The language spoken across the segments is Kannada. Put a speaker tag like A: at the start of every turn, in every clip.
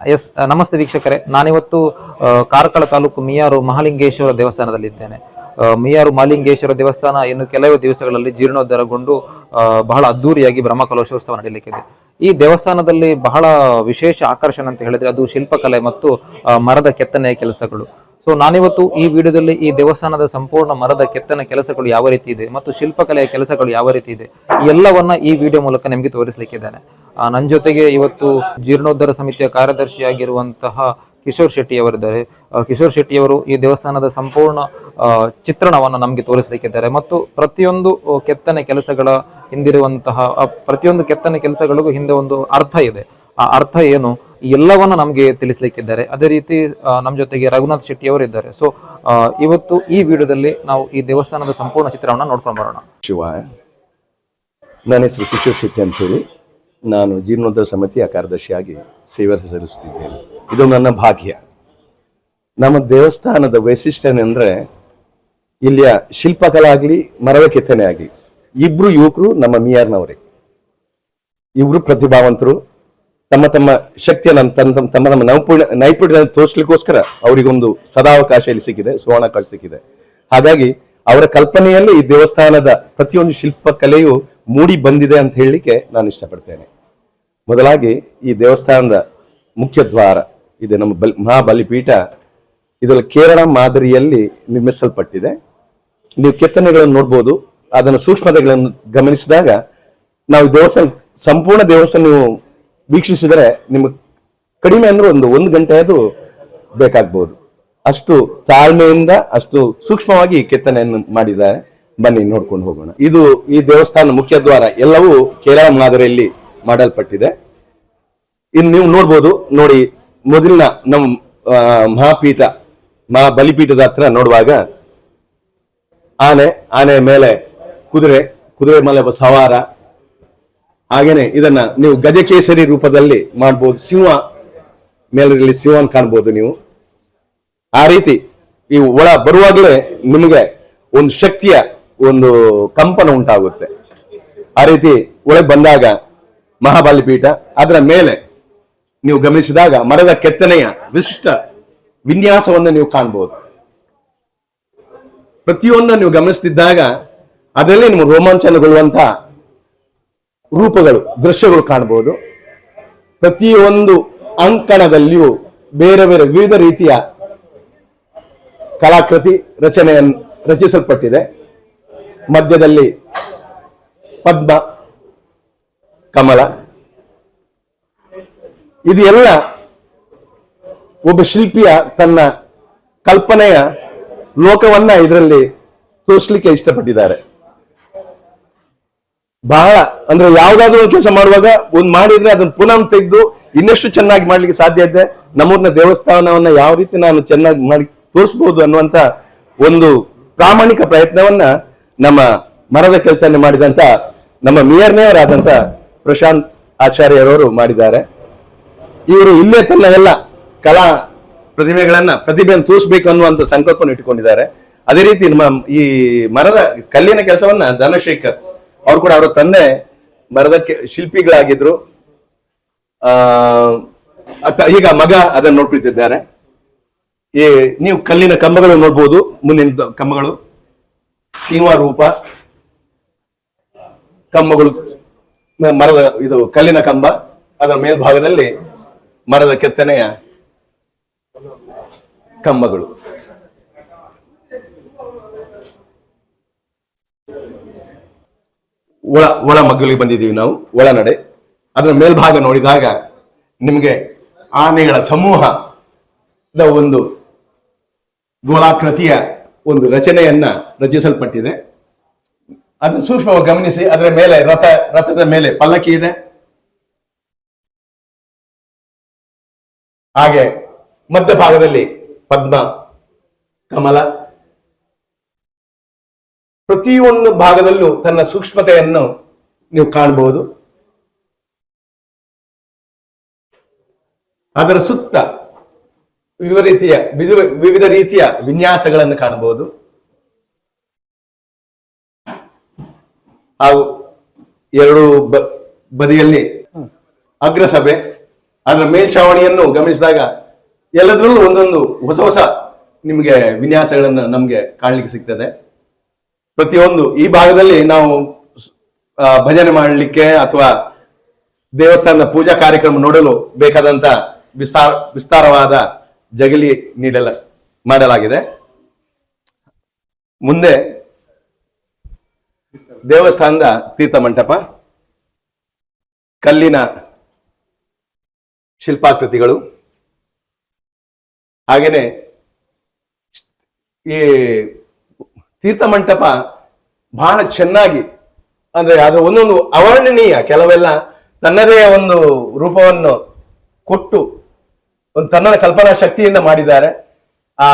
A: ಎಸ್ ನಮಸ್ತೆ ವೀಕ್ಷಕರೇ. ನಾನಿವತ್ತು ಕಾರ್ಕಳ ತಾಲೂಕು ಮಿಯಾರು ಮಹಾಲಿಂಗೇಶ್ವರ ದೇವಸ್ಥಾನದಲ್ಲಿದ್ದೇನೆ. ಮಿಯಾರು ಮಹಾಲಿಂಗೇಶ್ವರ ದೇವಸ್ಥಾನ ಇನ್ನು ಕೆಲವು ದಿವಸಗಳಲ್ಲಿ ಜೀರ್ಣೋದ್ಧಾರಗೊಂಡು ಬಹಳ ಅದ್ದೂರಿಯಾಗಿ ಬ್ರಹ್ಮಕಲೋಶೋತ್ಸವ ನಡೀಲಿಕ್ಕಿದೆ. ಈ ದೇವಸ್ಥಾನದಲ್ಲಿ ಬಹಳ ವಿಶೇಷ ಆಕರ್ಷಣೆ ಅಂತ ಹೇಳಿದ್ರೆ ಅದು ಶಿಲ್ಪಕಲೆ ಮತ್ತು ಮರದ ಕೆತ್ತನೆಯ ಕೆಲಸಗಳು. ಸೊ ನಾನಿವತ್ತು ಈ ವಿಡಿಯೋದಲ್ಲಿ ಈ ದೇವಸ್ಥಾನದ ಸಂಪೂರ್ಣ ಮರದ ಕೆತ್ತನೆ ಕೆಲಸಗಳು ಯಾವ ರೀತಿ ಇದೆ ಮತ್ತು ಶಿಲ್ಪಕಲೆಯ ಕೆಲಸಗಳು ಯಾವ ರೀತಿ ಇದೆ ಎಲ್ಲವನ್ನ ಈ ವಿಡಿಯೋ ಮೂಲಕ ನಿಮಗೆ ತೋರಿಸಲಿಕ್ಕಿದ್ದೇನೆ. ನನ್ನ ಜೊತೆಗೆ ಇವತ್ತು ಜೀರ್ಣೋದ್ಧಾರ ಸಮಿತಿಯ ಕಾರ್ಯದರ್ಶಿಯಾಗಿರುವಂತಹ ಕಿಶೋರ್ ಶೆಟ್ಟಿ ಅವರಿದ್ದಾರೆ ಕಿಶೋರ್ ಶೆಟ್ಟಿ ಅವರು ಈ ದೇವಸ್ಥಾನದ ಸಂಪೂರ್ಣ ಚಿತ್ರಣವನ್ನು ನಮಗೆ ತೋರಿಸಲಿಕ್ಕಿದ್ದಾರೆ. ಮತ್ತು ಪ್ರತಿಯೊಂದು ಕೆತ್ತನೆ ಕೆಲಸಗಳ ಹಿಂದಿರುವಂತಹ ಪ್ರತಿಯೊಂದು ಕೆತ್ತನೆ ಕೆಲಸಗಳಿಗೂ ಹಿಂದೆ ಒಂದು ಅರ್ಥ ಇದೆ. ಆ ಅರ್ಥ ಏನು? ಎಲ್ಲವನ್ನ ನಮಗೆ ತಿಳಿಸ್ಲಿಕ್ಕಿದ್ದಾರೆ. ಅದೇ ರೀತಿ ನಮ್ಮ ಜೊತೆಗೆ ರಘುನಾಥ್ ಶೆಟ್ಟಿ ಅವರು ಇದ್ದಾರೆ ಸೊ ಇವತ್ತು ಈ ವಿಡಿಯೋದಲ್ಲಿ ನಾವು ಈ ದೇವಸ್ಥಾನದ ಸಂಪೂರ್ಣ ಚಿತ್ರವನ್ನು ನೋಡ್ಕೊಂಡು ಬರೋಣ.
B: ಶಿವಾಯ ನನ್ನ ಹೆಸರು ಕಿಶೋರ್ ಶೆಟ್ಟಿ ಅಂತ ಹೇಳಿ ನಾನು ಜೀರ್ಣೋದ್ಧಾರ ಸಮಿತಿಯ ಕಾರ್ಯದರ್ಶಿಯಾಗಿ ಸೇವೆ ಸಲ್ಲಿಸುತ್ತಿದ್ದೇನೆ. ಇದು ನನ್ನ ಭಾಗ್ಯ. ನಮ್ಮ ದೇವಸ್ಥಾನದ ವೈಶಿಷ್ಟ್ಯ ಏನಂದ್ರೆ ಇಲ್ಲಿಯ ಶಿಲ್ಪಕಲೆ ಮರದ ಕೆತ್ತನೆ ಆಗಲಿ ಇಬ್ರು ಯುವಕರು ನಮ್ಮ ಮಿಯಾರ್ನವರೇ. ಇಬ್ರು ಪ್ರತಿಭಾವಂತರು ತಮ್ಮ ತಮ್ಮ ಶಕ್ತಿಯನ್ನು ತಮ್ಮ ತಮ್ಮ ತಮ್ಮ ನೈಪುಣ್ಯ ನೈಪುಣ್ಯ ತೋರಿಸ್ಲಿಕ್ಕೋಸ್ಕರ ಅವರಿಗೊಂದು ಸದಾವಕಾಶ ಇಲ್ಲಿ ಸಿಕ್ಕಿದೆ ಸುವರ್ಣಾವಕಾಶ ಸಿಕ್ಕಿದೆ. ಹಾಗಾಗಿ ಅವರ ಕಲ್ಪನೆಯಲ್ಲಿ ಈ ದೇವಸ್ಥಾನದ ಪ್ರತಿಯೊಂದು ಶಿಲ್ಪಕಲೆಯು ಮೂಡಿ ಬಂದಿದೆ ಅಂತ ಹೇಳಲಿಕ್ಕೆ ನಾನು ಇಷ್ಟಪಡ್ತೇನೆ. ಮೊದಲಾಗಿ ಈ ದೇವಸ್ಥಾನದ ಮುಖ್ಯ ದ್ವಾರ, ಇದೆ ನಮ್ಮ ಬಲ್ ಮಹಾಬಲಿಪೀಠ, ಇದರಲ್ಲಿ ಕೇರಳ ಮಾದರಿಯಲ್ಲಿ ನಿರ್ಮಿಸಲ್ಪಟ್ಟಿದೆ. ನೀವು ಕೆತ್ತನೆಗಳನ್ನು ನೋಡ್ಬೋದು, ಅದನ್ನು ಸೂಕ್ಷ್ಮತೆಗಳನ್ನು ಗಮನಿಸಿದಾಗ ನಾವು ದೇವಸ್ಥಾನ, ಸಂಪೂರ್ಣ ದೇವಸ್ಥಾನ ನೀವು ವೀಕ್ಷಿಸಿದರೆ ನಿಮಗೆ ಕಡಿಮೆ ಅಂದ್ರೆ ಒಂದು ಒಂದು ಗಂಟೆ ಅದು ಬೇಕಾಗ್ಬೋದು. ಅಷ್ಟು ತಾಳ್ಮೆಯಿಂದ, ಅಷ್ಟು ಸೂಕ್ಷ್ಮವಾಗಿ ಕೆತ್ತನೆಯನ್ನು ಮಾಡಿದ್ದಾರೆ. ಬನ್ನಿ, ನೋಡ್ಕೊಂಡು ಹೋಗೋಣ. ಇದು ಈ ದೇವಸ್ಥಾನ ಮುಖ್ಯ ದ್ವಾರ. ಎಲ್ಲವೂ ಕೇರಳ ಮಾದರಿಯಲ್ಲಿ ಮಾಡಲ್ಪಟ್ಟಿದೆ. ಇನ್ನು ನೀವು ನೋಡ್ಬೋದು, ನೋಡಿ, ಮೊದಲಿನ ನಮ್ಮ ಮಹಾಪೀಠ ಮಹಾ ಬಲಿಪೀಠದ ಹತ್ರ ನೋಡುವಾಗ ಆನೆ ಆನೆ ಮೇಲೆ ಕುದುರೆ ಕುದುರೆ ಮೇಲೆ ಸವಾರ ಹಾಗೇನೆ ಇದನ್ನ ನೀವು ಗಜಕೇಸರಿ ರೂಪದಲ್ಲಿ ಮಾಡ್ಬೋದು, ಸಿಂಹ ಮೇಲರಲ್ಲಿ ಸಿಂಹನ್ ಕಾಣ್ಬೋದು ನೀವು. ಆ ರೀತಿ ಈ ಒಳ ಬರುವಾಗಲೇ ನಿಮಗೆ ಒಂದು ಶಕ್ತಿಯ ಒಂದು ಕಂಪನ ಉಂಟಾಗುತ್ತೆ. ಆ ರೀತಿ ಒಳಗೆ ಬಂದಾಗ ಮಹಾಬಲಿಪೀಠ ಅದರ ಮೇಲೆ ನೀವು ಗಮನಿಸಿದಾಗ ಮರದ ಕೆತ್ತನೆಯ ವಿಶಿಷ್ಟ ವಿನ್ಯಾಸವನ್ನು ನೀವು ಕಾಣಬಹುದು ಪ್ರತಿಯೊಂದನ್ನು ನೀವು ಗಮನಿಸ್ತಿದ್ದಾಗ ಅದರಲ್ಲಿ ನಿಮ್ಮ ರೋಮಾಂಚನಗೊಳ್ಳುವಂತ ರೂಪಗಳು, ದೃಶ್ಯಗಳು ಕಾಣಬಹುದು. ಪ್ರತಿಯೊಂದು ಅಂಕಣದಲ್ಲಿಯೂ ಬೇರೆ ಬೇರೆ ವಿವಿಧ ರೀತಿಯ ಕಲಾಕೃತಿ ರಚನೆಯನ್ನು ರಚಿಸಲ್ಪಟ್ಟಿದೆ. ಮಧ್ಯದಲ್ಲಿ ಪದ್ಮ, ಕಮಲ. ಇದು ಎಲ್ಲ ಒಬ್ಬ ಶಿಲ್ಪಿಯ ತನ್ನ ಕಲ್ಪನೆಯ ಲೋಕವನ್ನ ಇದರಲ್ಲಿ ತೋರಿಸ್ಲಿಕ್ಕೆ ಇಷ್ಟಪಟ್ಟಿದ್ದಾರೆ. ಬಹಳ ಅಂದ್ರೆ ಯಾವ್ದಾದ್ರು ಒಂದು ಕೆಲಸ ಮಾಡುವಾಗ ಒಂದ್ ಮಾಡಿದ್ರೆ ಅದನ್ನ ಪುನಃ ತೆಗೆದು ಇನ್ನಷ್ಟು ಚೆನ್ನಾಗಿ ಮಾಡ್ಲಿಕ್ಕೆ ಸಾಧ್ಯ ಇದೆ? ನಮ್ಮೂರಿನ ದೇವಸ್ಥಾನವನ್ನ ಯಾವ ರೀತಿ ನಾನು ಚೆನ್ನಾಗಿ ಮಾಡಿ ತೋರಿಸಬಹುದು ಅನ್ನುವಂತ ಒಂದು ಪ್ರಾಮಾಣಿಕ ಪ್ರಯತ್ನವನ್ನ ನಮ್ಮ ಮರದ ಕೆಲಸನೆ ಮಾಡಿದಂತ ನಮ್ಮ ಮೇಯರ್ನೇವರಾದಂತ ಪ್ರಶಾಂತ್ ಆಚಾರ್ಯರವರು ಮಾಡಿದ್ದಾರೆ. ಇವರು ಇಲ್ಲೇ ತನ್ನ ಎಲ್ಲ ಕಲಾ ಪ್ರತಿಭೆಗಳನ್ನ ಪ್ರತಿಭೆಯನ್ನು ತೋರಿಸಬೇಕು ಅನ್ನುವಂತ ಸಂಕಲ್ಪವನ್ನು ಇಟ್ಟುಕೊಂಡಿದ್ದಾರೆ. ಅದೇ ರೀತಿ ನಮ್ಮ ಈ ಮರದ ಕಲ್ಲಿನ ಕೆಲಸವನ್ನ ಧನಶೇಖರ್ ಅವ್ರು ಕೂಡ ಅವರ ತಂದೆ ಮರದ ಶಿಲ್ಪಿಗಳಾಗಿದ್ರು. ಆ ಈಗ ಮಗ ಅದನ್ನು ನೋಡ್ಕೊಳ್ತಿದ್ದಾರೆ. ಈ, ನೀವು ಕಲ್ಲಿನ ಕಂಬಗಳು ನೋಡ್ಬೋದು, ಮುಂದಿನ ಕಂಬಗಳು. ಸಿಂಹ ರೂಪ. ಕಂಬಗಳು, ಮರದ, ಇದು ಕಲ್ಲಿನ ಕಂಬ. ಅದರ ಮೇಲ್ಭಾಗದಲ್ಲಿ ಮರದ ಕೆತ್ತನೆಯ ಕಂಬಗಳು. ಒಳ ಒಳ ಮಗ್ಗಲಿಗೆ ಬಂದಿದ್ದೀವಿ ನಾವು, ಒಳನಡೆ. ಅದರ ಮೇಲ್ಭಾಗ ನೋಡಿದಾಗ ನಿಮಗೆ ಆನೆಗಳ ಸಮೂಹದ ಒಂದು ಗೋಲಾಕೃತಿಯ ಒಂದು ರಚನೆಯನ್ನ ರಚಿಸಲ್ಪಟ್ಟಿದೆ. ಅದನ್ನು ಸೂಕ್ಷ್ಮವಾಗಿ ಗಮನಿಸಿ, ಅದರ ಮೇಲೆ ರಥ, ರಥದ ಮೇಲೆ ಪಲ್ಲಕ್ಕಿ ಇದೆ. ಹಾಗೆ ಮಧ್ಯಭಾಗದಲ್ಲಿ ಪದ್ಮ, ಕಮಲ ಪ್ರತಿಯೊಂದು ಭಾಗದಲ್ಲೂ ತನ್ನ ಸೂಕ್ಷ್ಮತೆಯನ್ನು ನೀವು ಕಾಣಬಹುದು. ಅದರ ಸುತ್ತ ವಿವಿಧ ರೀತಿಯ ವಿವಿಧ ರೀತಿಯ ವಿನ್ಯಾಸಗಳನ್ನು ಕಾಣಬಹುದು. ಹಾಗೂ ಎರಡು ಬದಿಯಲ್ಲಿ ಅಗ್ರಸಭೆ, ಅದರ ಮೇಲ್ಛಾವಣಿಯನ್ನು ಗಮನಿಸಿದಾಗ ಎಲ್ಲದರಲ್ಲೂ ಒಂದೊಂದು ಹೊಸ ಹೊಸ ನಿಮಗೆ ವಿನ್ಯಾಸಗಳನ್ನು ನಮಗೆ ಕಾಣಲಿಕ್ಕೆ ಸಿಗ್ತದೆ. ಪ್ರತಿಯೊಂದು ಈ ಭಾಗದಲ್ಲಿ ನಾವು ಭಜನೆ ಮಾಡಲಿಕ್ಕೆ ಅಥವಾ ದೇವಸ್ಥಾನದ ಪೂಜಾ ಕಾರ್ಯಕ್ರಮ ನೋಡಲು ಬೇಕಾದಂತ ವಿಸ್ತಾರ ವಿಸ್ತಾರವಾದ ಜಗಲಿ ನೀಡಲ, ಮಾಡಲಾಗಿದೆ. ಮುಂದೆ ದೇವಸ್ಥಾನದ ತೀರ್ಥ ಮಂಟಪ, ಕಲ್ಲಿನ ಶಿಲ್ಪಾಕೃತಿಗಳು ಹಾಗೇನೆ ಈ ತೀರ್ಥ ಮಂಟಪ ಬಹಳ ಚೆನ್ನಾಗಿ, ಅಂದ್ರೆ ಅದು ಒಂದೊಂದು ಅವರ್ಣನೀಯ, ಕೆಲವೆಲ್ಲ ತನ್ನದೇ ಒಂದು ರೂಪವನ್ನು ಕೊಟ್ಟು ಒಂದು ತನ್ನ ಕಲ್ಪನಾ ಶಕ್ತಿಯಿಂದ ಮಾಡಿದ್ದಾರೆ. ಆ,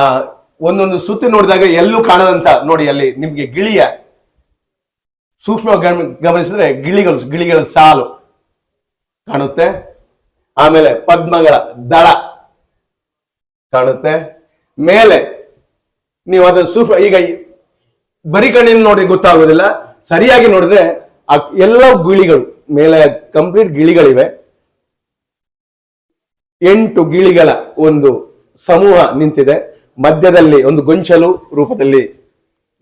B: ಒಂದೊಂದು ಸುತ್ತಿ ನೋಡಿದಾಗ ಎಲ್ಲೂ ಕಾಣದಂತ ನೋಡಿ ಅಲ್ಲಿ ನಿಮ್ಗೆ ಗಿಳಿಯ ಸೂಕ್ಷ್ಮ ಗಮನಿಸಿದ್ರೆ ಗಿಳಿಗಳು, ಗಿಳಿಗಳ ಸಾಲು ಕಾಣುತ್ತೆ. ಆಮೇಲೆ ಪದ್ಮಗಳ ದಳ ಕಾಣುತ್ತೆ. ಮೇಲೆ ನೀವು ಅದನ್ನು ಸೂಕ್ಷ್ಮ, ಈಗ ಬರಿ ಕಣ್ಣಿನ ನೋಡಿ ಗೊತ್ತಾಗೋದಿಲ್ಲ. ಸರಿಯಾಗಿ ನೋಡಿದ್ರೆ ಆ ಎಲ್ಲ ಗಿಳಿಗಳು, ಮೇಲೆ ಕಂಪ್ಲೀಟ್ ಗಿಳಿಗಳಿವೆ. ಎಂಟು ಗಿಳಿಗಳ ಒಂದು ಸಮೂಹ ನಿಂತಿದೆ. ಮಧ್ಯದಲ್ಲಿ ಒಂದು ಗೊಂಚಲು ರೂಪದಲ್ಲಿ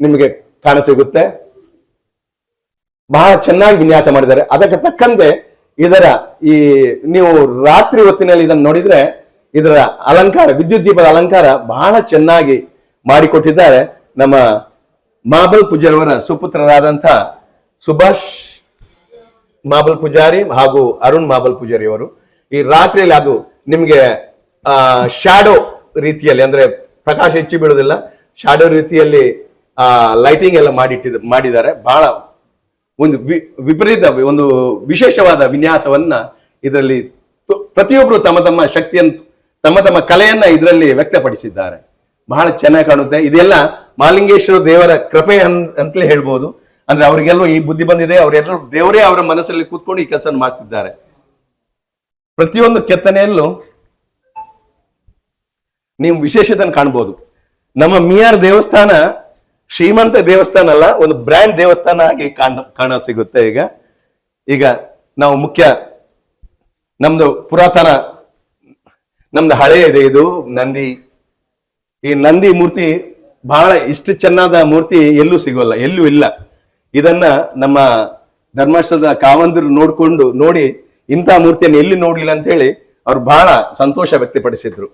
B: ನಿಮಗೆ ಕಾಣಸಿಗುತ್ತೆ. ಬಹಳ ಚೆನ್ನಾಗಿ ವಿನ್ಯಾಸ ಮಾಡಿದ್ದಾರೆ. ಅದಕ್ಕೆ ತಕ್ಕಂತೆ ಇದರ ಈ ನೀವು ರಾತ್ರಿ ಹೊತ್ತಿನಲ್ಲಿ ಇದನ್ನು ನೋಡಿದ್ರೆ ಇದರ ಅಲಂಕಾರ, ವಿದ್ಯುತ್ ದೀಪದ ಅಲಂಕಾರ ಬಹಳ ಚೆನ್ನಾಗಿ ಮಾಡಿಕೊಟ್ಟಿದ್ದಾರೆ ನಮ್ಮ ಮಾಬಲ್ ಪೂಜಾರವರ ಸುಪುತ್ರರಾದಂಥ ಸುಭಾಷ್ ಮಾಬಲ್ ಪೂಜಾರಿ ಹಾಗೂ ಅರುಣ್ ಮಾಬಲ್ ಪೂಜಾರಿ ಅವರು ಈ ರಾತ್ರಿಯಲ್ಲಿ ಅದು ನಿಮಗೆ ಶಾಡೋ ರೀತಿಯಲ್ಲಿ, ಅಂದ್ರೆ ಪ್ರಕಾಶ ಹೆಚ್ಚಿ ಬೀಳೋದಿಲ್ಲ ಶ್ಯಾಡೋ ರೀತಿಯಲ್ಲಿ, ಆ ಲೈಟಿಂಗ್ ಎಲ್ಲ ಮಾಡಿಟ್ಟಿದ, ಮಾಡಿದ್ದಾರೆ. ಬಹಳ ಒಂದು ವಿಪರೀತ ಒಂದು ವಿಶೇಷವಾದ ವಿನ್ಯಾಸವನ್ನ ಇದರಲ್ಲಿ ಪ್ರತಿಯೊಬ್ಬರು ತಮ್ಮ ತಮ್ಮ ಶಕ್ತಿಯನ್ನು ತಮ್ಮ ತಮ್ಮ ಕಲೆಯನ್ನ ಇದರಲ್ಲಿ ವ್ಯಕ್ತಪಡಿಸಿದ್ದಾರೆ. ಬಹಳ ಚೆನ್ನಾಗಿ ಕಾಣುತ್ತೆ. ಇದೆಲ್ಲ ಮಾಲಿಂಗೇಶ್ವರ ದೇವರ ಕೃಪೆ ಅಂತಲೇ ಹೇಳ್ಬೋದು. ಅಂದ್ರೆ ಅವರಿಗೆಲ್ಲೂ ಈ ಬುದ್ಧಿ ಬಂದಿದೆ, ಅವರೆಲ್ಲರೂ ದೇವರೇ ಅವರ ಮನಸ್ಸಲ್ಲಿ ಕೂತ್ಕೊಂಡು ಈ ಕೆಲಸ ಮಾಡಿಸಿದ್ದಾರೆ. ಪ್ರತಿಯೊಂದು ಕೆತ್ತನೆಯಲ್ಲೂ ನೀವು ವಿಶೇಷತೆಯನ್ನು ಕಾಣ್ಬೋದು. ನಮ್ಮ ಮಿಯಾರ್ ದೇವಸ್ಥಾನ ಶ್ರೀಮಂತ ದೇವಸ್ಥಾನ ಅಲ್ಲ, ಒಂದು ಬ್ರ್ಯಾಂಡ್ ದೇವಸ್ಥಾನ ಆಗಿ ಕಾಣ ಕಾಣ ಸಿಗುತ್ತೆ ಈಗ. ಈಗ ನಾವು ಮುಖ್ಯ ನಮ್ದು ಪುರಾತನ, ನಮ್ದು ಹಳೆಯ ಇದೆ ಇದು, ನಂದಿ ಈ ನಂದಿ ಮೂರ್ತಿ ಬಹಳ ಇಷ್ಟು ಚೆನ್ನಾದ ಮೂರ್ತಿ ಎಲ್ಲೂ ಸಿಗೋಲ್ಲ, ಎಲ್ಲೂ ಇಲ್ಲ. ಇದನ್ನ ನಮ್ಮ ಧರ್ಮಾಷ್ಟದ ಕಾವಂದರು ನೋಡ್ಕೊಂಡು ನೋಡಿ ಇಂಥ ಮೂರ್ತಿಯನ್ನು ಎಲ್ಲಿ ನೋಡಲಿಲ್ಲ ಅಂತ ಹೇಳಿ ಅವ್ರು ಬಹಳ ಸಂತೋಷ ವ್ಯಕ್ತಪಡಿಸಿದ್ರು.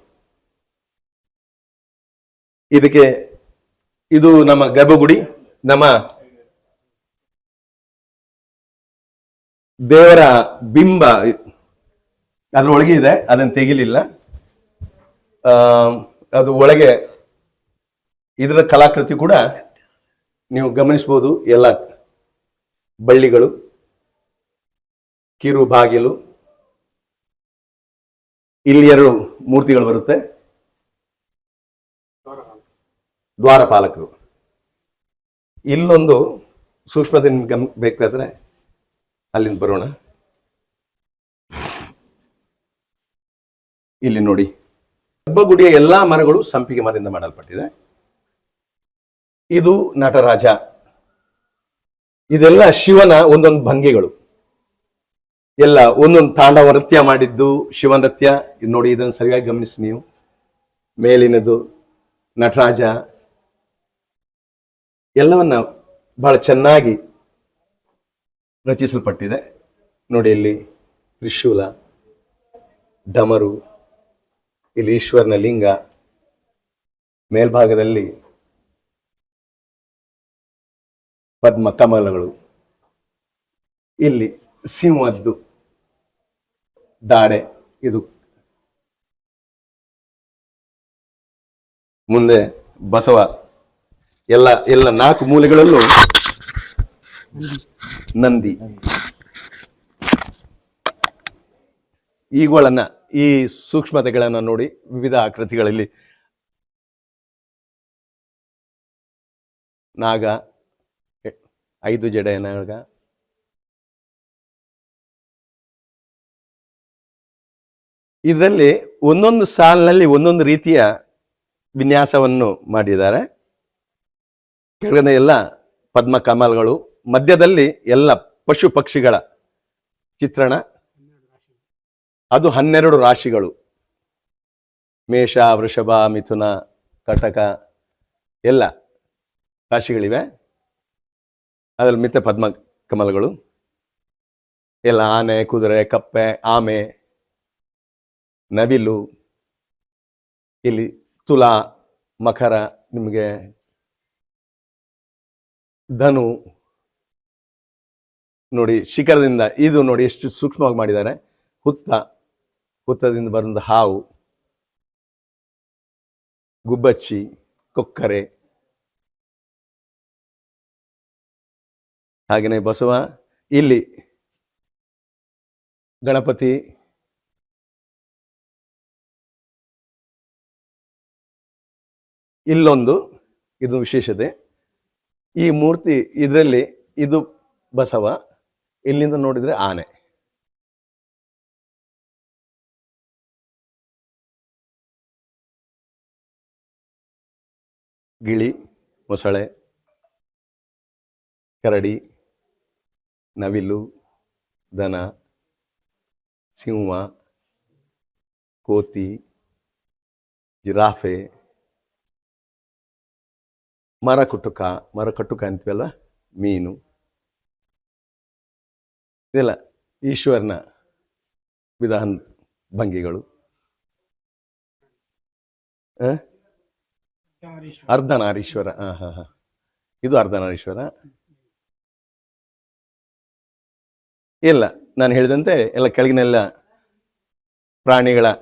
B: ಇದಕ್ಕೆ ಇದು ನಮ್ಮ ಗರ್ಭಗುಡಿ, ನಮ್ಮ ದೇವರ ಬಿಂಬ ಅದ್ರೊಳಗೆ ಇದೆ, ಅದನ್ನು ತೆಗಿಲಿಲ್ಲ. ಅದು ಒಳಗೆ ಇದರ ಕಲಾಕೃತಿ ಕೂಡ ನೀವು ಗಮನಿಸಬಹುದು ಎಲ್ಲ ಬಳ್ಳಿಗಳು, ಕಿರು ಬಾಗಿಲು, ಇಲ್ಲಿ ಎರಡು ಮೂರ್ತಿಗಳು ಬರುತ್ತೆ. ದ್ವಾರಪಾಲಕರು. ಇಲ್ಲೊಂದು ಸೂಕ್ಷ್ಮತೆ ನಿಮ್ಗೆ ಗಮ್, ಬೇಕಾದ್ರೆ ಅಲ್ಲಿಂದ ಬರೋಣ. ಇಲ್ಲಿ ನೋಡಿ. ಗರ್ಭಗುಡಿಯ ಎಲ್ಲಾ ಮರಗಳು ಸಂಪಿಗೆ ಮರದಿಂದ ಮಾಡಲ್ಪಟ್ಟಿದೆ. ಇದು ನಟರಾಜ. ಇದೆಲ್ಲ ಶಿವನ ಒಂದೊಂದು ಭಂಗಿಗಳು. ಎಲ್ಲ ಒಂದೊಂದು ತಾಂಡವ ನೃತ್ಯ ಮಾಡಿದ್ದು ಶಿವ ನೃತ್ಯ. ನೋಡಿ ಇದನ್ನು ಸರಿಯಾಗಿ ಗಮನಿಸಿ ನೀವು. ಮೇಲಿನದು ನಟರಾಜ. ಎಲ್ಲವನ್ನ ಬಹಳ ಚೆನ್ನಾಗಿ ರಚಿಸಲ್ಪಟ್ಟಿದೆ. ನೋಡಿ ಇಲ್ಲಿ ತ್ರಿಶೂಲ, ಡಮರು ಇಲ್ಲಿ ಈಶ್ವರನ ಲಿಂಗ ಮೇಲ್ಭಾಗದಲ್ಲಿ ಪದ್ಮ ಕಮಲಗಳು. ಇಲ್ಲಿ ಸಿಂಹದ್ದು ದಾಡೆ ಇದು. ಮುಂದೆ ಬಸವ ಎಲ್ಲ ಎಲ್ಲ ನಾಲ್ಕು ಮೂಲೆಗಳಲ್ಲೂ ನಂದಿ. ಇವುಗಳನ್ನ ಈ ಸೂಕ್ಷ್ಮತೆಗಳನ್ನ ನೋಡಿ ವಿವಿಧ ಆಕೃತಿಗಳಲ್ಲಿ ನಾಗ, ಐದು ಜಡೆ ನಾಗ, ಇದರಲ್ಲಿ ಒಂದೊಂದು ಸಾಲಿನಲ್ಲಿ ಒಂದೊಂದು ರೀತಿಯ ವಿನ್ಯಾಸವನ್ನು ಮಾಡಿದ್ದಾರೆ. ಕೆಳಗಡೆ ಎಲ್ಲ ಪದ್ಮ ಕಮಲ್ಗಳು ಮಧ್ಯದಲ್ಲಿ ಎಲ್ಲ ಪಶು ಪಕ್ಷಿಗಳ ಚಿತ್ರಣ ಅದು ಹನ್ನೆರಡು ರಾಶಿಗಳು. ಮೇಷ, ವೃಷಭ, ಮಿಥುನ, ಕಟಕ ಎಲ್ಲ ರಾಶಿಗಳಿವೆ. ಅದರಲ್ಲಿ ಮಿತ್ತ ಪದ್ಮ ಕಮಲಗಳು. ಎಲ್ಲ ಆನೆ, ಕುದುರೆ, ಕಪ್ಪೆ, ಆಮೆ, ನವಿಲು. ಇಲ್ಲಿ ತುಲಾ, ಮಕರ, ನಿಮಗೆ ಧನು. ನೋಡಿ, ಶಿಖರದಿಂದ ಇದು ನೋಡಿ ಎಷ್ಟು ಸೂಕ್ಷ್ಮವಾಗಿ ಮಾಡಿದ್ದಾರೆ. ಹುತ್ತ ಹುತ್ತದಿಂದ ಬಂದ ಹಾವು, ಗುಬ್ಬಚ್ಚಿ, ಕೊಕ್ಕರೆ. ಹಾಗೆಯೇ ಬಸವ, ಇಲ್ಲಿ ಗಣಪತಿ, ಇಲ್ಲೊಂದು, ಇದು ವಿಶೇಷತೆ. ಈ ಮೂರ್ತಿ ಇದರಲ್ಲಿ ಇದು ಬಸವ, ಇಲ್ಲಿಂದ ನೋಡಿದರೆ ಆನೆ. ಗಿಳಿ, ಮೊಸಳೆ, ಕರಡಿ, ನವಿಲು, ದನ, ಸಿಂಹ, ಕೋತಿ, ಜಿರಾಫೆ, ಮರಕುಟುಕ, ಮರಕಟುಕ ಮರ ಅಂತೀವಲ್ಲ, ಮೀನು ಇದೆಲ್ಲ ಈಶ್ವರನ ವಿಧಾನ ಭಂಗಿಗಳು? ಅರ್ಧನಾರೀಶ್ವರ. ಹಾ ಹಾ ಹಾ. ಇದು ಅರ್ಧನಾರೀಶ್ವರ. ಇಲ್ಲ, ನಾನು ಹೇಳಿದಂತೆ ಎಲ್ಲ ಕೆಳಗಿನೆಲ್ಲ ಪ್ರಾಣಿಗಳ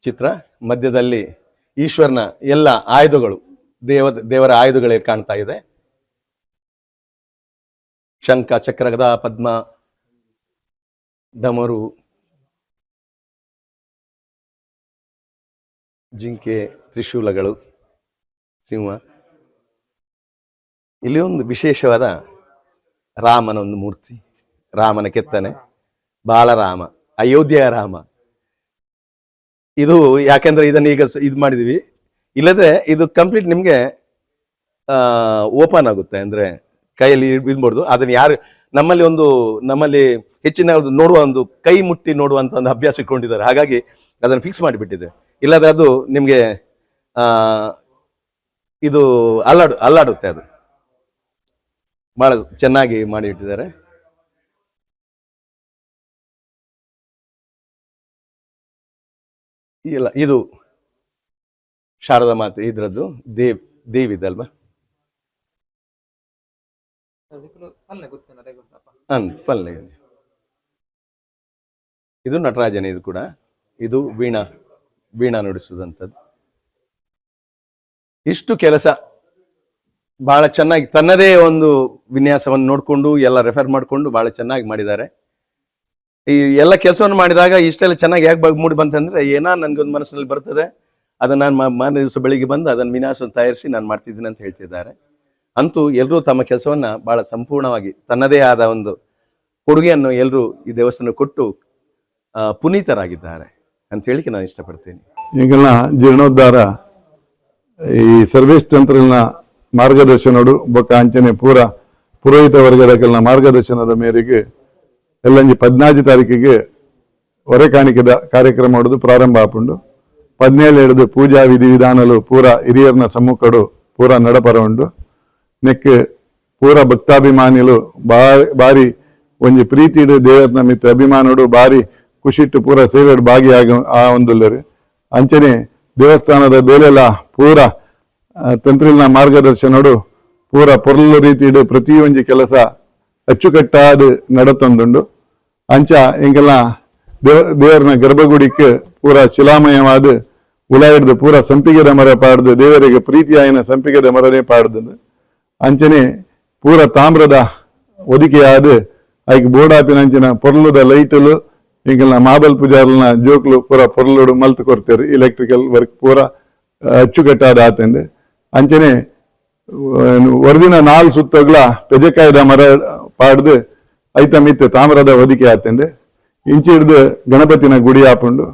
B: ಚಿತ್ರ, ಮಧ್ಯದಲ್ಲಿ ಈಶ್ವರನ ಎಲ್ಲ ಆಯುಧಗಳು, ದೇವ, ದೇವರ ಆಯುಧಗಳೇ ಕಾಣ್ತಾ ಇದೆ. ಶಂಖ, ಚಕ್ರಗದ, ಪದ್ಮ, ಡಮರು, ಜಿಂಕೆ, ತ್ರಿಶೂಲಗಳು. ಸಿಂಹ. ಇಲ್ಲಿ ಒಂದು ವಿಶೇಷವಾದ ರಾಮನ ಒಂದು ಮೂರ್ತಿ. ರಾಮನ ಕೆತ್ತನೆ. ಬಾಲರಾಮ, ಅಯೋಧ್ಯೆಯ ರಾಮ. ಇದು ಯಾಕೆಂದ್ರೆ ಇದನ್ನ ಈಗ ಇದು ಮಾಡಿದೀವಿ. ಇಲ್ಲದ್ರೆ ಇದು ಕಂಪ್ಲೀಟ್ ನಿಮ್ಗೆ ಓಪನ್ ಆಗುತ್ತೆ. ಅಂದ್ರೆ ಕೈಯಲ್ಲಿ ಇದ್ಬಾರ್ದು. ಅದನ್ನ ಯಾರು, ನಮ್ಮಲ್ಲಿ ಒಂದು, ನಮ್ಮಲ್ಲಿ ಹೆಚ್ಚಿನ ನೋಡುವ ಒಂದು ಕೈ ಮುಟ್ಟಿ ನೋಡುವಂತ ಒಂದು ಅಭ್ಯಾಸ ಇಟ್ಕೊಂಡಿದ್ದಾರೆ. ಹಾಗಾಗಿ ಅದನ್ನು ಫಿಕ್ಸ್ ಮಾಡಿಬಿಟ್ಟಿದೆ. ಇಲ್ಲದ್ರೆ ಅದು ನಿಮ್ಗೆ, ಆ ಇದು ಅಲ್ಲಾಡು ಅಲ್ಲಾಡುತ್ತೆ ಅದು. ಬಹಳ ಚೆನ್ನಾಗಿ ಮಾಡಿ ಇಟ್ಟಿದ್ದಾರೆ ಇಲ್ಲ ಇದು ಶಾರದಾ ಮಾತೆ ಇದ್ರದ್ದು ದೇವ್ ದೇವಿದಲ್ವಾ ಇದಲ್ವಾ? ಪಲ್ಲೆ ಇದು ನಟರಾಜನ ಇದು ಕೂಡ. ಇದು ವೀಣಾ ವೀಣಾ ನುಡಿಸುವುದಂಥದ್ದು ಇಷ್ಟು ಕೆಲಸ ಬಹಳ ಚೆನ್ನಾಗಿ ತನ್ನದೇ ಒಂದು ವಿನ್ಯಾಸವನ್ನು ನೋಡಿಕೊಂಡು, ಎಲ್ಲ ರೆಫರ್ ಮಾಡಿಕೊಂಡು ಬಹಳ ಚೆನ್ನಾಗಿ ಮಾಡಿದ್ದಾರೆ. ಈ ಎಲ್ಲ ಕೆಲಸವನ್ನು ಮಾಡಿದಾಗ ಇಷ್ಟೆಲ್ಲ ಚೆನ್ನಾಗಿ ಯಾಕೆ ಬಗ್ ಮೂಡಿ ಬಂತಂದ್ರೆ ಏನೋ ನನಗೊಂದು ಮನಸ್ಸಿನಲ್ಲಿ ಬರ್ತದೆ, ಅದನ್ನು ನಾನು ಮಾರನೇ ದಿವಸ ಬೆಳಿಗ್ಗೆ ಬಂದು ಅದನ್ನ ವಿನ್ಯಾಸವನ್ನು ತಯಾರಿಸಿ ನಾನು ಮಾಡ್ತಿದ್ದೀನಿ ಅಂತ ಹೇಳ್ತಿದ್ದಾರೆ. ಅಂತೂ ಎಲ್ಲರೂ ತಮ್ಮ ಕೆಲಸವನ್ನು ಬಹಳ ಸಂಪೂರ್ಣವಾಗಿ ತನ್ನದೇ ಆದ ಒಂದು ಕೊಡುಗೆಯನ್ನು ಎಲ್ಲರೂ ಈ ದೇವಸ್ಥಾನ ಕೊಟ್ಟು ಪುನೀತರಾಗಿದ್ದಾರೆ ಅಂತ ಹೇಳಿಕೆ ನಾನು ಇಷ್ಟಪಡ್ತೀನಿ.
C: ಈಗೆಲ್ಲ ಜೀರ್ಣೋದ್ಧಾರ ಈ ಸರ್ವೇಸ್ ತಂತ್ರಗಳನ್ನ ಮಾರ್ಗದರ್ಶನಡು ಬೊಕ್ಕ ಅಂಚನೆ ಪೂರ ಪುರೋಹಿತ ವರ್ಗದ ಕೆಲನ ಮಾರ್ಗದರ್ಶನದ ಮೇರೆಗೆ ಎಲ್ಲಂಜಿ ಪದಿನಾಲ್ಕು ತಾರೀಕಿಗೆ ಹೊರೆ ಕಾಣಿಕೆದ ಕಾರ್ಯಕ್ರಮ ಹೊಡೆದು ಪ್ರಾರಂಭ ಆಪುಂಡು ಪದ್ನೇಳು ಹಿಡಿದು ಪೂಜಾ ವಿಧಿ ವಿಧಾನಲು ಪೂರ ಹಿರಿಯರ್ನ ಸಮ್ಮುಖಡು ಪೂರ ನಡಪರ ಉಂಡು ನೆಕ್ ಪೂರ ಭಕ್ತಾಭಿಮಾನಿಲು ಬಾರಿ ಬಾರಿ ಒಂಜಿ ಪ್ರೀತಿಡು ದೇವರ್ನ ಮಿತ್ರ ಅಭಿಮಾನಡು ಬಾರಿ ಖುಷಿಟ್ಟು ಪೂರ ಸೇವೆಡು ಭಾಗಿಯಾಗ ಆ ಒಂದುಲ್ಲರು. ಅಂಚನೆ ದೇವಸ್ಥಾನದ ಬೇಲೆಲ್ಲ ಪೂರ ಆ, ತಂತ್ರಿಲ್ನ ಮಾರ್ಗದರ್ಶನಡು ಪೂರ ಪೊರ್ಲು ರೀತಿಡು ಪ್ರತಿಯೊಂಜಿ ಕೆಲಸ ಅಚ್ಚುಕಟ್ಟಾದ ನಡತೊಂದುಂಡು. ಅಂಚ ಎಂಗೆಲ್ಲ ದೇವ ದೇವರನ ಗರ್ಭಗುಡಿಕ್ಕೆ ಪೂರ ಶಿಲಾಮಯವಾದ ಉಲಾಯಿಡ್ದು ಪೂರ ಸಂಪಿಗೆದ ಮರ ಪಾಡ್ದು ದೇವರಿಗೆ ಪ್ರೀತಿಯಾಯಿನ ಸಂಪಿಗೆದ ಮರನೇ ಪಾಡ್ದು ಅಂಚನೆ ಪೂರ ತಾಮ್ರದ ಒದಿಕೆಯಾದ ಐಕ್ ಬೋಡಾಪಿನ ಅಂಚಿನ ಪೊರ್ಲುದ ಲೈಟಲು ಈಗೆಲ್ಲ ಮಾಬಲ್ ಪೂಜಾರ್ನ ಜೋಕ್ಲು ಪೂರ ಪೊರ್ಲುಡು ಮಲ್ತು ಕೊಡ್ತಾರೆ ಇಲೆಕ್ಟ್ರಿಕಲ್ ವರ್ಕ್ ಪೂರ. ಆ, ಅಚ್ಚುಕಟ್ಟಾದ ಆತಂದೆ ಅಂಚನೆ ವರದಿನ ನಾಲ್ ಸುತ್ತಗ್ಲ ಪೆಜೆಕಾಯ್ದ ಮರ ಪಾಡ್ದು ಐತ ತಾಮ್ರದ ಒದಿಕೆ ಆತಂದೆ ಇಂಚಿ ಹಿಡ್ದು ಗಣಪತಿನ ಗುಡಿ ಆಪುಂಡು.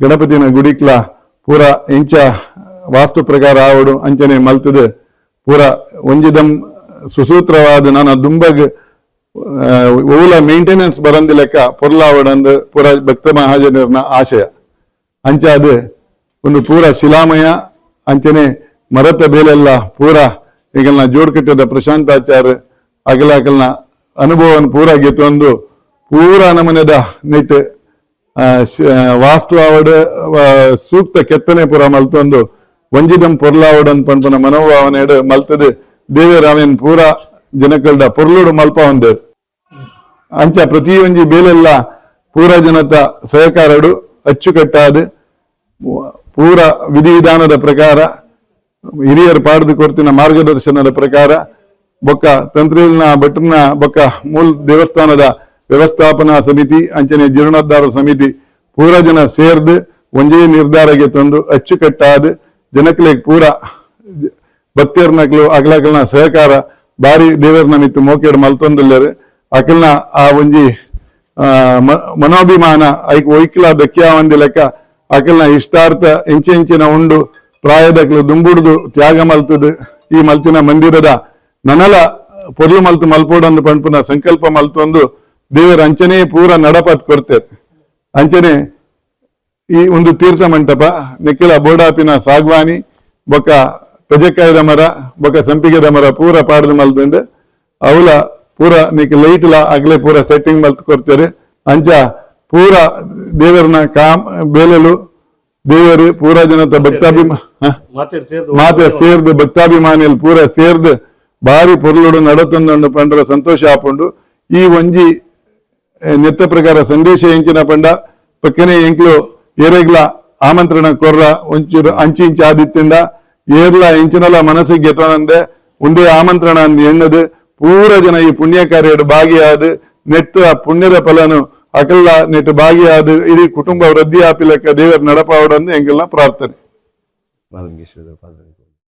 C: ಗಣಪತಿನ ಗುಡಿಕ್ಲ ಪೂರ ಇಂಚ ವಾಸ್ತು ಪ್ರಕಾರ ಆವಡು ಅಂಚನೆ ಮಲ್ತದ ಪೂರ ಒಂಜಿದಂ ಸುಸೂತ್ರವಾದ ನನ್ನ ದುಂಬಗ್ ಓಲ ಮೇಂಟೆನೆನ್ಸ್ ಬರಂದಿ ಲೆಕ್ಕ ಪೊರ್ಲಾವಡಂದು ಪೂರ ಭಕ್ತ ಮಹಾಜನರ್ನ ಆಶಯ. ಅಂಚ ಅದು ಒಂದು ಪೂರ ಶಿಲಾಮಯ ಅಂಚನೆ ಮರತ ಬೇಲೆಲ್ಲ ಪೂರ ಈಗಲ್ನ ಜೋಡ್ಕಟ್ಟದ ಪ್ರಶಾಂತಾಚಾರ್ಯ ಅಗಲ ಅಗಲ್ನ ಅನುಭವವನ್ನು ಪೂರ ಗೆತ್ತೊಂದು ಪೂರ ನಮನೆದ ನಿಟ್ ಆ, ವಾಸ್ತು ಆವಡ್ ಸೂಕ್ತ ಕೆತ್ತನೆ ಪೂರ ಮಲ್ತೊಂದು ಒಂಜಿದಂ ಪೊರ್ಲಾವಡನ್ ಪಂಪನ ಮನೋಭಾವನೆ ಮಲ್ತದೆ ದೇವರಾಮನ್ ಪೂರ ಜನಕಲ್ಡ ಪೊರ್ಲುಡು ಮಲ್ಪ ಒಂದು. ಅಂಚ ಪ್ರತಿಯೊಂಜಿ ಬೇಲೆಲ್ಲ ಪೂರ ಜನತ ಸಹಕಾರಡು ಅಚ್ಚುಕಟ್ಟಾದು ಪೂರ ವಿಧಿವಿಧಾನದ ಪ್ರಕಾರ, ಹಿರಿಯರು ಪಾಡ್ದು ಕೊರ್ತಿನ ಮಾರ್ಗದರ್ಶನದ ಪ್ರಕಾರ, ಬೊಕ್ಕ ತಂತ್ರಿಲ್ನ ಭಟ್ರನ ಬೊಕ್ಕ ಮೂಲ ದೇವಸ್ಥಾನದ ವ್ಯವಸ್ಥಾಪನಾ ಸಮಿತಿ, ಅಂಚನೆ ಜೀರ್ಣೋದ್ಧಾರ ಸಮಿತಿ ಪೂರ ಜನ ಸೇರ್ದು ಒಂಜೇ ನಿರ್ಧಾರಕ್ಕೆ ತಂದು ಅಚ್ಚುಕಟ್ಟಾದ ಜನಕ್ಲೆಗ್ ಪೂರ ಭಕ್ತಿಯರ್ನಕ್ಲು ಅಗ್ಲಕಲ್ನ ಸಹಕಾರ ಬಾರಿ ದೇವರನ ಮಿತ್ತು ಮೋಕೆಡ್ ಮಲ್ತೊಂದುಲ್ಲೆರ್, ಅಕಲ್ನ ಆ ಒಂಜಿ ಮನೋಭಿಮಾನ ಐಕ್ ಒಯ್ಕಲ ದಕ್ಕಿಯ ಒಂದಿ ಲೆಕ್ಕ ಅಕಲ್ನ ಇಷ್ಟಾರ್ಥ ಎಂಚಿನ ಉಂಡು ಪ್ರಾಯದಕ್ಲು ದುಂಬುಡ್ದು ತ್ಯಾಗ ಮಲ್ತದು. ಈ ಮಲ್ತಿನ ಮಂದಿರದ ನನಲ ಪೊರ್ಲು ಮಲ್ತು ಮಲ್ಪೋಡೊಂದು ಪಂಪುನ ಸಂಕಲ್ಪ ಮಲ್ತೊಂದು ದೇವರ ಅಂಚನೆ ಪೂರ ನಡಪತ್ ಕೊಡ್ತೇವೆ ಅಂಚನೆ ಈ ಒಂದು ತೀರ್ಥ ಮಂಟಪ, ನಿಖಿಲ ಬೋಡಾಪಿನ ಸಾಗ್ವಾನಿ, ಬೊಕ್ಕ ಪೆಜಕಾಯದ ಮರ, ಬೊಕ್ಕ ಸಂಪಿಗೆದ ಮರ ಪೂರ ಪಾಡ್ದು ಮಲ್ತಂಡು. ಅವಲ ಪೂರ ನಿಕ್ ಲೈಟ್ ಲ ಅಗ್ಲೆ ಪೂರ ಸೆಟ್ಟಿಂಗ್ ಮಲ್ತು ಕೊಡ್ತಾರೆ. ಅಂಚ ಪೂರ ದೇವರನ್ನ ಕಾಮ್ ಬೇಲಲು ದೇವರು ಪೂರ ಜನತ ಭಕ್ತಾಭಿಮಾನ? ಮಾತೆ ಸೇರ್ದು ಭಕ್ತಾಭಿಮಾನಿಯಲ್ಲಿ ಪೂರ ಸೇರ್ದು ಬಾರಿ ಪೊರ್ಲುಡು ನಡತಂದು ಪಂಡ್ರ ಸಂತೋಷ ಆಪುಂಡು ಈ ಒಂಜಿ ನೆತ್ತ ಪ್ರಕಾರ ಸಂದೇಶ ಎಂಚಿನ ಪಂಡ ಪಕ್ಕನೆ ಎಂಕ್ಲು ಏರೆಗ್ಲ ಆಮಂತ್ರಣ ಕೊರ್ರ ಒಂಚೂರು ಅಂಚಿ ಇಂಚಿ ಆದಿತ್ತಿಂದ ಏರ್ಲ ಎಂಚಿನಲ ಮನಸ್ಸಿಗೆ ಗೆತ್ತಂದೆ ಉಂಡೆ ಆಮಂತ್ರಣ ಅಂದ್ ಎಣ್ಣದು ಪೂರ ಜನ ಈ ಪುಣ್ಯ ಕಾರ್ಯಡ್ ಭಾಗಿಯಾದ ನೆಟ್ಟು ಪುಣ್ಯದ ಫಲನು ಅಕಲ್ಲ ನೆಟ್ಟು ಭಾಗಿಯಾದ ಇಡೀ ಕುಟುಂಬ ವೃದ್ಧಿ ಆಪಿಲಕ್ಕ ದೇವರ ನಡಪಾವಡಂದು ಎಂಗೆಲ್ಲ ಪ್ರಾರ್ಥನೆ.